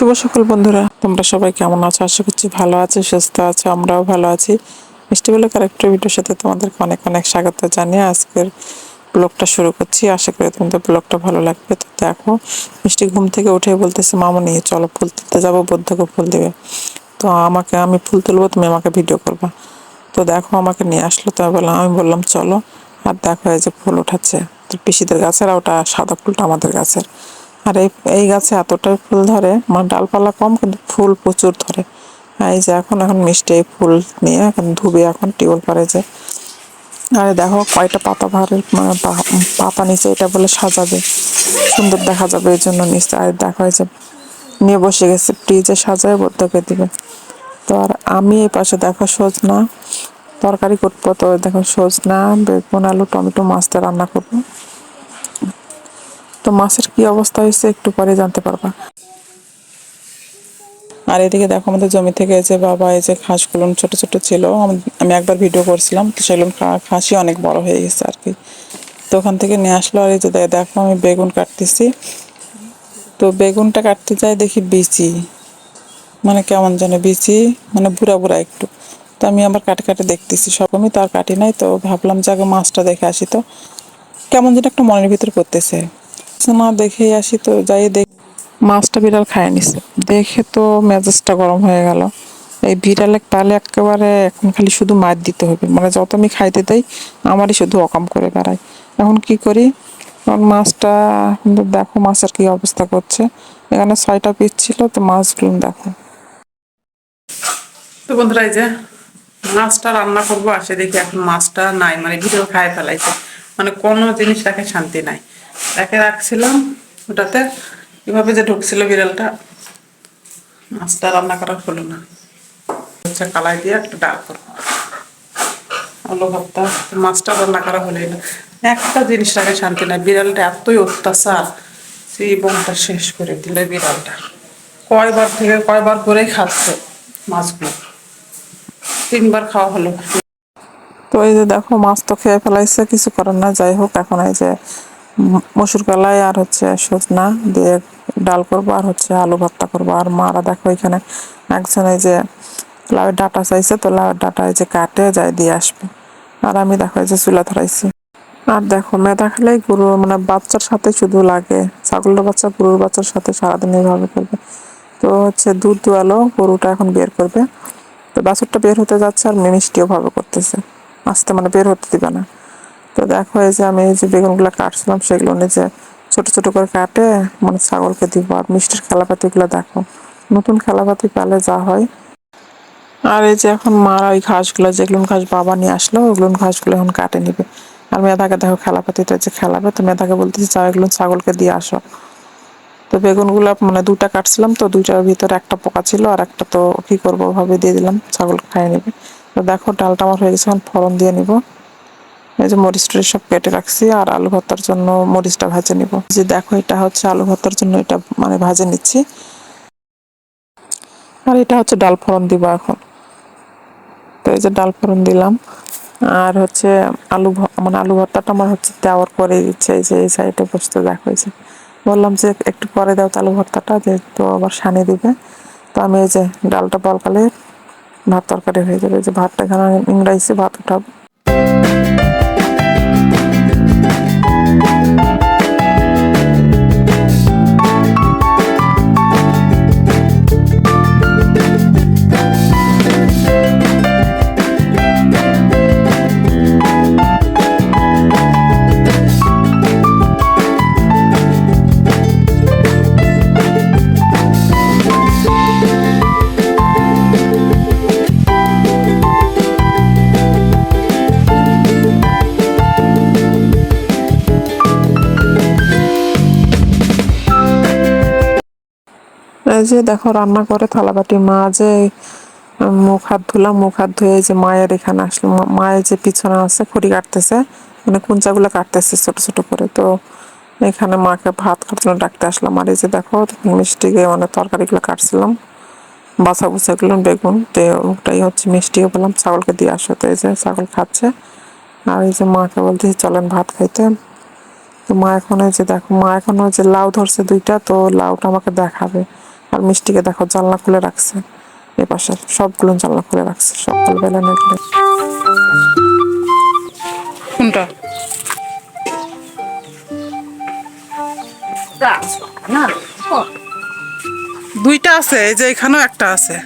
শুভ সকল বন্ধুরা। তোমরা সবাই কেমন আছো? আশা করছি ভালো আছো, সুস্থ আছো, আমরাও ভালো আছি। মিষ্টি বলে ক্যারেক্টার ভিডিওর সাথে তোমাদেরকে অনেক অনেক স্বাগত জানিয়ে আজকের ব্লগটা শুরু করছি। আশা করি তোমাদের ব্লগটা ভালো লাগবে। তো দেখো, মিষ্টি ঘুম থেকে উঠে বলতেছে, মামা নিয়ে চলো, ফুল তুলতে যাব বৌদ্ধকে ফুল দেবে। তো আমাকে, আমি ফুল তুলবো, তুমি আমাকে ভিডিও করবা। তো দেখো, আমাকে নিয়ে আসলো। তো বললাম, আমি বললাম, চলো। আর দেখো, এই যে ফুল উঠাচ্ছে। তো পিসিদের গাছের, আর ওটা সাদা ফুলটা আমাদের গাছের। আর এই এই গাছে এতটাই ফুল ধরে মানে ডালপালা কম, কিন্তু ফুল প্রচুর ধরে। এই যে এখন এখন মিষ্টি এই ফুল নিয়ে এখন ধুবে এখন টিউল পারে যে। আরে দেখো, কয়টা পাতা ভারের মানে পাতা নিচে এটা বলে সাজাবে। সুন্দর দেখা যাবে এই জন্য নিচে। আর দেখো যে, নিয়ে বসে গেছে, ফ্রিজে সাজায় বদ্ধকে দিবে। তো আর আমি এই পাশে দেখো সজনা, তরকারি করব তো দেখো সজনা, বেগুন, আলু, টমেটো মাছটা রান্না করব। তো মাছের কি অবস্থা হয়েছে একটু পরে জানতে পারবা। আর এদিকে দেখো আমাদের জমি থেকে যে বাবা, এই যে খাসগুলো ছোট ছোট ছিল, আমি একবার ভিডিও করছিলাম, তো সেগুলো খাসি অনেক বড় হয়ে গেছে আর কি। তো ওখান থেকে নিয়ে আসলো আর এই যে দেখো আমি বেগুন কাটতেছি। তো বেগুনটা কাটতে যাই দেখি বিচি। মানে কেমন যেন বিচি মানে বুড়া বুড়া একটু। তো আমি আবার কাটে কাটে দেখতেছি, সব আমি তো আর কাটি নাই, তো ভাবলাম যে আগে মাছটা দেখে আসি তো। কেমন যেন একটা মনের ভিতর করতেছে। না, দেখেই আসি তো, যাই দেখ। মাছটা বিড়াল খায় নিছে। দেখে তো মেজাজটা গরম হয়ে গেল। এই বিড়ালে পালে একেবারে এখন খালি শুধু মার দিতে হবে। মানে যত আমি খাইতে দেই, আমারই শুধু অকাম করে বেড়ায়। এখন কি করি? কারণ মাছটা কিন্তু দেখো মাছের কি অবস্থা করছে। এখানে ছয়টা পিস ছিল, তো মাছগুলো দেখো। তো বন্ধুরা, এই যে মাছটা রান্না করব আসে দেখি এখন মাছটা নাই মানে ভিডিও খায় ফেলাইছে। মানে কোনো জিনিস রাখে শান্তি নাই। রেখে রাখছিলাম ওটাতে। কীভাবে যে ঢুকছিল বিড়ালটা, মাছটা রান্না করা হলো না। হচ্ছে কালাই দিয়ে একটা ডাল করব। আলু ভর্তা, মাছটা রান্না করা হলোই না। একটা জিনিস রাখে শান্তি নাই, বিড়ালটা এতই অত্যাচার সেই বনটা শেষ করে দিল বিড়ালটা। কয়বার থেকে কয়বার করেই খাচ্ছে মাছগুলো। তিনবার খাওয়া হলো। তো এই যে দেখো, মাছ তো খেয়ে ফেলাইছে, কিছু করার না যাই হোক, এখন এই যে মসুর কলাই আর হচ্ছে সজনা দিয়ে ডাল করব আর হচ্ছে আলু ভর্তা করব। আর মারা দেখো এখানে একজন এই যে লাউয়ের ডাটা চাইছে, তো লাউয়ের ডাটা এই যে কাটে যায় দিয়ে আসবে। আর আমি দেখো এই যে চুলা ধরাইছি। আর দেখো মেধা খেলেই গরু মানে বাচ্চার সাথে শুধু লাগে। ছাগলের বাচ্চা, গরুর বাচ্চার সাথে সারাদিন এইভাবে করবে। তো হচ্ছে দুধ দোয়ালো গরুটা এখন বের করবে। তো বাছুরটা বের হতে যাচ্ছে আর মিষ্টিও ভাবে করতেছে। আস্তে মানে বের হতে দিবে না। তো দেখো, এই যে আমি যে বেগুনগুলো কাটছিলাম, সেগুলো নিজে ছোট ছোট করে কাটে মানে ছাগলকে দিব। আর মিষ্টির খেলাপাতিগুলো দেখো, নতুন খেলাপাতি পেলে যা হয়। আর এই যে এখন মারা ওই ঘাসগুলো যেগুলো ঘাস বাবা নিয়ে আসলো ওগুলো ঘাসগুলো এখন কাটে নিবে। আর মেধাকে দেখো, খেলাপাতিটা যে খেলাবে, তো মেধাকে বলতেছি যা এগুলো ছাগলকে দিয়ে আসো। তো বেগুনগুলো মানে দুটা কাটছিলাম, তো দুইটার ভিতরে একটা পোকা ছিল, আর একটা তো কি করব ভাবে দিয়ে দিলাম, ছাগল খাইয়ে নেবে। তো দেখো, ডালটা আমার হয়ে গেছে, এখন ফোড়ন দিয়ে নিব। এই যে মরিচ টরিচ সব কেটে রাখছি আর আলু ভর্তার জন্য মরিচটা ভাজে নিব। যে দেখো, এটা হচ্ছে আলু ভর্তার জন্য এটা মানে ভাজে নিচ্ছি। আর এটা হচ্ছে ডাল ফোড়ন দিব এখন। তো এই যে ডাল ফোড়ন দিলাম। আর হচ্ছে আলু মানে আলু ভর্তাটা আমার হচ্ছে দেওয়ার পরে দিচ্ছে এই যে এই সাইডে বসতে দেখো এই যে বললাম যে একটু পরে দাও আলু ভর্তাটা, যেহেতু আবার সানি দিবে। তো আমি এই যে ডালটা বলকালে ভাত তরকারি হয়ে যাবে। যে ভাতটা এখানে ইংরাইছি ভাত উঠাবো। Música এই যে দেখো রান্না করে থালাবাটি মা যে মুখ হাত ধুলাম, মুখ হাত ধুয়ে যে মায়ের এখানে আসলো মায়ের যে পিছনে আছে খড়ি কাটতেছে মানে কুঞ্চাগুলো কাটতেছে ছোট ছোট করে। তো এখানে মাকে ভাত খাওয়ার জন্য ডাকতে আসলাম। আর এই যে দেখো মিষ্টিকে মানে তরকারিগুলো কাটছিলাম, বুছা গুলো বেগুন তো ওটাই হচ্ছে মিষ্টিও বললাম ছাগলকে দিয়ে আসো তো এই যে ছাগল খাচ্ছে। আর এই যে মাকে বলতেছি চলেন ভাত খাইতে। তো মা এখন যে দেখো, মা এখন যে লাউ ধরছে দুইটা, তো লাউটা আমাকে দেখাবে। আর মিষ্টিকে দেখো জানলা খুলে রাখছে। এ পাশে সবগুলো জানলা খুলে রাখছে সকালবেলা নিয়ে কোনটা? দুইটা আছে এই যে এখানেও একটা আছে।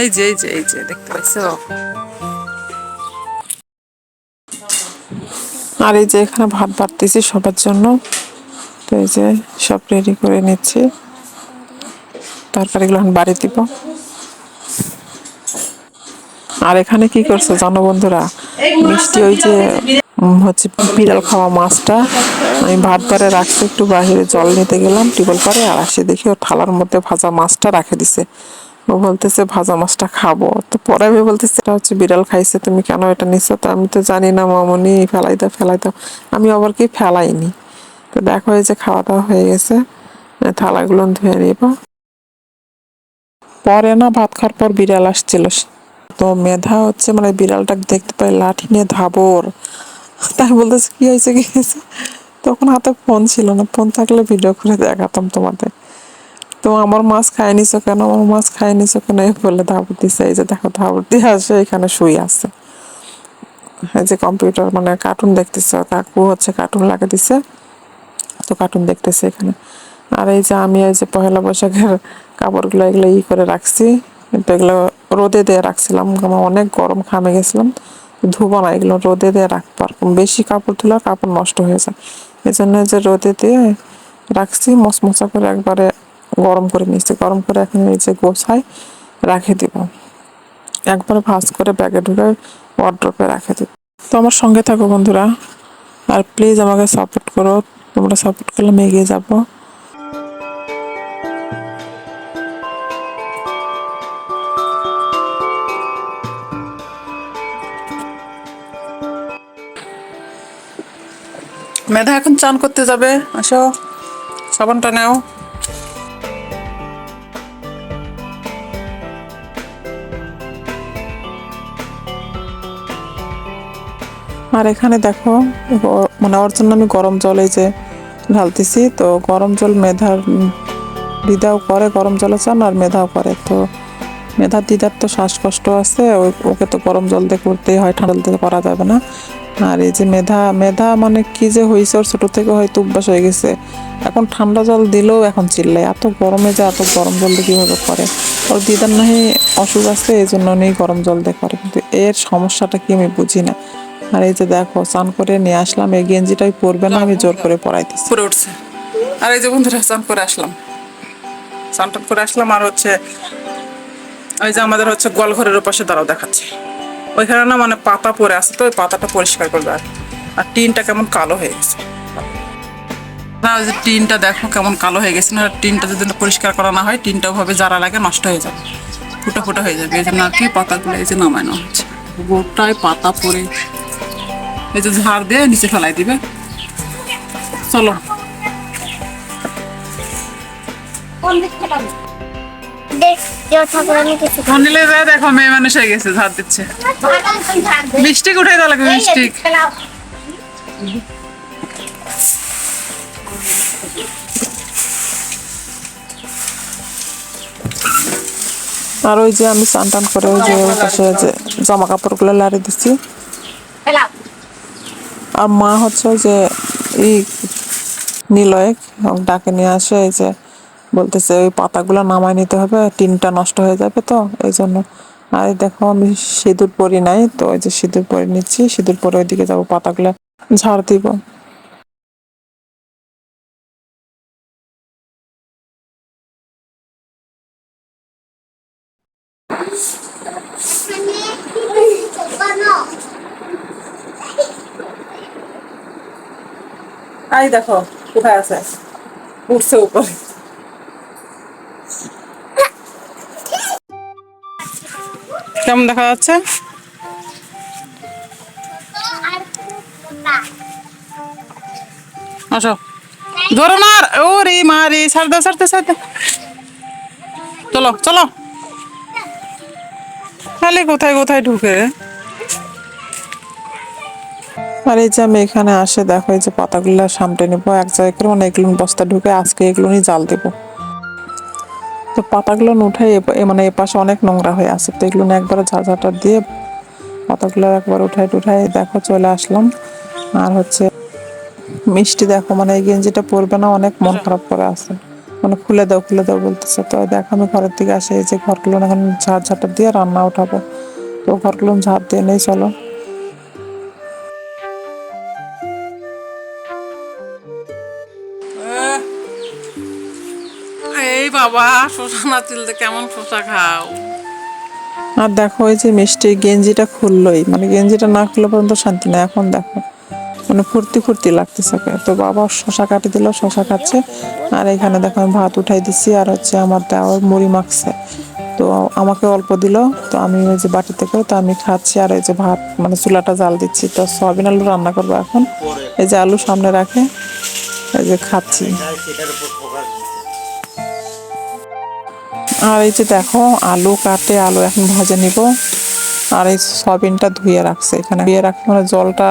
এই যে এই যে এই যে দেখতে পাচ্ছো? আর এই যে এখানে ভাত বাড়তেছি সবার জন্য। তো এই যে সব রেডি করে নিচ্ছি। তরকারিগুলো এখন বাড়ি দিব। আর এখানে কি করছে জানো বন্ধুরা? মিষ্টি ওই যে হচ্ছে বিড়াল খাওয়া মাছটা। আমি ভাত বারে রাখছি, একটু বাহিরে জল নিতে গেলাম টিউবওয়েল পারে, আর আসে দেখি ও থালার মধ্যে ভাজা মাছটা রাখে দিছে। ও বলতেছে, ভাজা মাছটা খাব। তো পরে আমি বলতেছি, এটা হচ্ছে বিড়াল খাইছে, তুমি কেন এটা নিছো? তো আমি তো জানি না, মামনি, ফেলাই দাও ফেলাই দাও। আমি আবার কি ফেলাইনি? তো দেখো এই যে খাওয়া দাওয়া হয়ে গেছে। থালাগুলো ধুয়ে নিব। পরে না ভাত খাওয়ার পর বিড়াল আসছিল। তো মেধা হচ্ছে মানে বিড়ালটাকে দেখতে পাই লাঠি নিয়ে ধাবর। তাই বলতেছে, কি হয়েছে কি হয়েছে? তখন হাতে ফোন ছিল না। ফোন থাকলে ভিডিও করে দেখাতাম তোমাদের। তো আমার মাছ খায় নিছো কেন? আমার মাছ খায় নিছো কেন? এই বলে ধাবর দিছে। এই যে দেখো, ধাবর দিয়ে আসে, এখানে শুয়ে আছে। এই যে কম্পিউটার মানে কার্টুন দেখতেছে কাকু হচ্ছে কার্টুন লাগিয়ে দিছে। কার্টুন দেখতেছে এখানে। আর এই যে আমি এই যে পহেলা বৈশাখের কাপড়গুলো এগুলো ই করে রাখছি, এগুলো রোদে দিয়ে রাখছিলাম আমার অনেক গরম খামে গেছিলাম। ধুবো না, এগুলো রোদে দিয়ে রাখব আর বেশি কাপড় ধুলে কাপড় নষ্ট হয়ে যায়। এই জন্য যে রোদে দিয়ে রাখছি মশমশা করে একবারে গরম করে নিচ্ছি গরম করে এখন এই যে গোছাই রাখে দিব। একবারে ভাজ করে ব্যাগে ঢুকে ওয়ার্ড্রপে রাখে দিব। তো আমার সঙ্গে থাকো বন্ধুরা, আর প্লিজ আমাকে সাপোর্ট করো। তোমরা সাপোর্ট করলে আমি এগিয়ে যাব। মেধা এখন চান করতে যাবে। আসো, সাবানটা নাও। আর এখানে দেখো মানে ওর জন্য আমি গরম জল এই যে ঢালতেছি, তো গরম জল মেধার দিদাও করে, গরম জলে চান আর মেধাও করে। তো মেধার দিদার তো শ্বাসকষ্ট আছে ওকে তো গরম জল দিয়ে করতেই হয়, ঠান্ডা দিয়ে করা যাবে না। আর এই যে মেধা মেধা মানে কি যে হয়েছে ওর ছোটো থেকে হয়তো অভ্যাস হয়ে গেছে। এখন ঠান্ডা জল দিলেও এখন চিল্লায়, এত গরমে যে এত গরম জল দিয়ে কীভাবে করে? ওর দিদার নাহি অসুখ আছে, এই জন্য নেই গরম জল দিয়ে করে, কিন্তু এর সমস্যাটা কি আমি বুঝি না। আর এই যে দেখো, স্নান করে নিয়ে আসলাম। এই গেঞ্জিটাই পরবে না, আমি জোর করে পরাইতেছি। পরে উঠছে। আর এই যে বন্ধুরা চান করে আসলাম। চান টান করে আসলাম আর হচ্ছে, ওই যে আমাদের হচ্ছে গোয়ালঘরের ওপাশে দাঁড়াও দেখাচ্ছে। ওইখানে না মানে পাতা পরে আছে তো, ওই পাতাটা পরিষ্কার করবে আর। আর টিনটা কেমন কালো হয়ে গেছে। না, ওই যে টিনটা দেখো কেমন কালো হয়ে গেছে না টিনটা যদি পরিষ্কার করা না হয়, টিনটা ভাবে যারা লাগে নষ্ট হয়ে যাবে। ফুটা ফুটা হয়ে যাবে। এই জন্য আর কি পাতাগুলো এই যে নামায় নামানো হচ্ছে। গোটায় পাতা পরে এই যে ঝাড় দিয়ে নিচে ফেলাই দিবে। চলো। যা দেখো মেয়ে মানুষ হয়ে গেছে ঝাড় দিচ্ছে। মিষ্টি উঠে দেওয়া লাগবে মিষ্টি? আর ওই যে আমি স্নান টান করে ওই যে পাশে যে জামা কাপড়গুলো লাড়ি দিচ্ছি। আর মা হচ্ছে যে এই নিলয় ডাকে নিয়ে আসে এই যে বলতেছে ওই পাতাগুলো নামায় নিতে হবে, টিনটা নষ্ট হয়ে যাবে তো, এই জন্য। আর দেখো আমি সিঁদুর পরি নাই, তো ওই যে সিঁদুর পরে নিচ্ছি, সিঁদুর পরে ওইদিকে যাব, পাতাগুলো ঝাড় দিব। আই দেখো, কোথায় আছে? উঠছে উপরে। কেমন দেখা যাচ্ছে? আসো। ধরো না ও রে মা রে ছাড়তে ছাড়তে। চলো চলো। খালি কোথায় কোথায় ঢুকে? আর এই যে আমি এখানে আসে, দেখো এই যে পাতাগুলো সামটে নেব, এক জায়গায় করে মানে এগুলো বস্তা ঢুকে আজকে এগুলো নিয়ে জাল দেবো। তো পাতাগুলো এ মানে এ পাশে অনেক নোংরা হয়ে আছে, তো এগুলো একবারে ঝাঁঝাটা দিয়ে পাতাগুলো একবার উঠাই টুঠাই দেখো চলে আসলাম। আর হচ্ছে মিষ্টি দেখো মানে এই গেঞ্জিটা পরবে না, অনেক মন খারাপ করে আছে। মানে খুলে দাও খুলে দাও বলতেছে, তো দেখো আমি ঘরের দিকে আসে, এই যে ঘরগুলো এখন ঝাড় ঝাঁটা দিয়ে রান্না উঠাবো। তো ঘরগুলো ঝাড় দিয়ে নেই, চলো। বাবা শোষা না তুলতে কেমন শোষা খাও? আর দেখো, এই যে মিষ্টি গেঞ্জিটা খুললোই। মানে গেঞ্জিটা না খুলে পর্যন্ত শান্তি নেই। এখন দেখো মানে ফুর্তি ফুর্তি লাগতেছে। তো বাবা শশা কাটি দিল শশা খাচ্ছে। আর এখানে দেখো, আমি ভাত উঠাই দিছি। আর হচ্ছে আমার দেওয়ার মুড়ি মাখছে। তো আমাকে অল্প দিল। তো আমি ওই যে বাটিতে করে তো আমি খাচ্ছি। আর এই যে ভাত মানে চুলাটা জাল দিচ্ছি। তো সয়াবিন আলু রান্না করব এখন। এই যে আলু সামনে রাখে, এই যে খাচ্ছি। আর এই যে দেখো, আলু কাটে, আলু এখন ভাজে নিব। আর এই সয়াবিনটা ধুয়ে রাখছে এখানে। ধুয়ে রাখতে মানে জলটা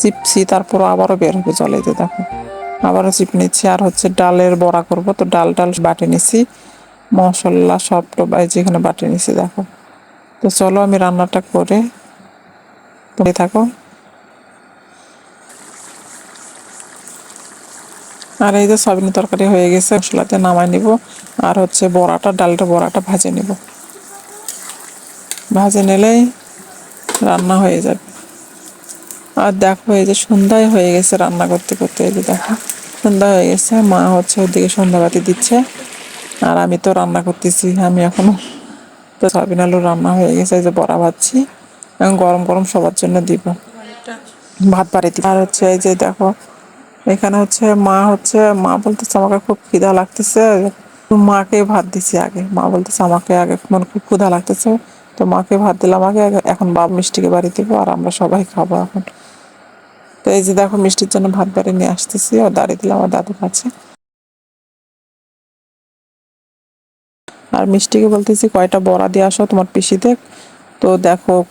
চিপছি, তারপর আবারও বের হবে জলে। যে দেখো, আবারও চিপ নিচ্ছি। আর হচ্ছে ডালের বড়া করব। তো ডাল ডাল বাটে নিছি মশলা সব টবাই যেখানে বাটে নিছি দেখো। তো চলো আমি রান্নাটা করে তুমি থাকো। আর এই যে সয়াবিন তরকারি হয়ে গেছে, মশলাতে নামাই নিব। আর হচ্ছে বড়াটা, ডালটা, বড়াটা ভাজে নিব। ভাজে নিলেই রান্না হয়ে যাবে। আর দেখো এই যে সন্ধ্যায় হয়ে গেছে রান্না করতে করতে, এই যে দেখো, সন্ধ্যা হয়ে গেছে, মা হচ্ছে ওদিকে সন্ধ্যাবাতি দিচ্ছে, আর আমি তো রান্না করতেছি, আমি এখনও তো সয়াবিন আলু রান্না হয়ে গেছে, এই যে বড়া ভাজছি, এখন গরম গরম সবার জন্য দিব। ভাত বাড়ি আর হচ্ছে এই যে দেখো, এখানে হচ্ছে মা হচ্ছে, মা বলতেছে আমাকে খুব খিদা লাগতেছে মাকে ভাত দিছি আগে। মা বলতেছে, আমাকে আগে মানে খুব ক্ষুধা লাগতেছে। তো মাকে ভাত দিলাম আগে এখন বাপ মিষ্টিকে বাড়ি দিব আর আমরা সবাই খাব এখন। তো এই যে দেখো, মিষ্টির জন্য ভাত বাড়ি নিয়ে আসতেছি আর দাঁড়িয়ে দিলাম আমার দাদুর কাছে। আর মিষ্টিকে বলতেছি, কয়টা বড়া দিয়ে আসো তোমার পিসিতে? তো দেখো,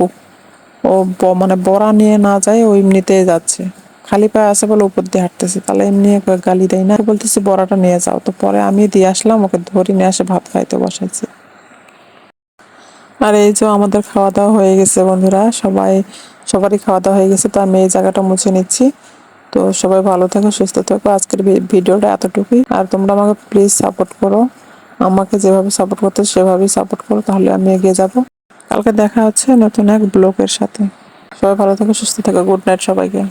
ও- মানে বড়া নিয়ে না যায়, ও এমনিতে যাচ্ছে। খালি পায়ে আছে বলে উপর দিয়ে হাঁটতেছে। তাহলে এমনি একবার গালি দেয় না। বলতেছি, বড়াটা নিয়ে যাও। তো পরে আমি দিয়ে আসলাম, ওকে ধরে নিয়ে আসে ভাত খাইতে বসাইছি। আর এই যে আমাদের খাওয়া দাওয়া হয়ে গেছে বন্ধুরা, সবাই, সবারই খাওয়া দাওয়া হয়ে গেছে, তো আমি এই জায়গাটা মুছে নিচ্ছি। তো সবাই ভালো থাকো, সুস্থ থাকো। আজকের ভিডিওটা এতটুকুই। আর তোমরা আমাকে প্লিজ সাপোর্ট করো। আমাকে যেভাবে সাপোর্ট করতে সেভাবেই সাপোর্ট করো, তাহলে আমি এগিয়ে যাব। কালকে দেখা হচ্ছে নতুন এক ব্লগের সাথে। সবাই ভালো থাকো, সুস্থ থাকো। গুড নাইট সবাইকে।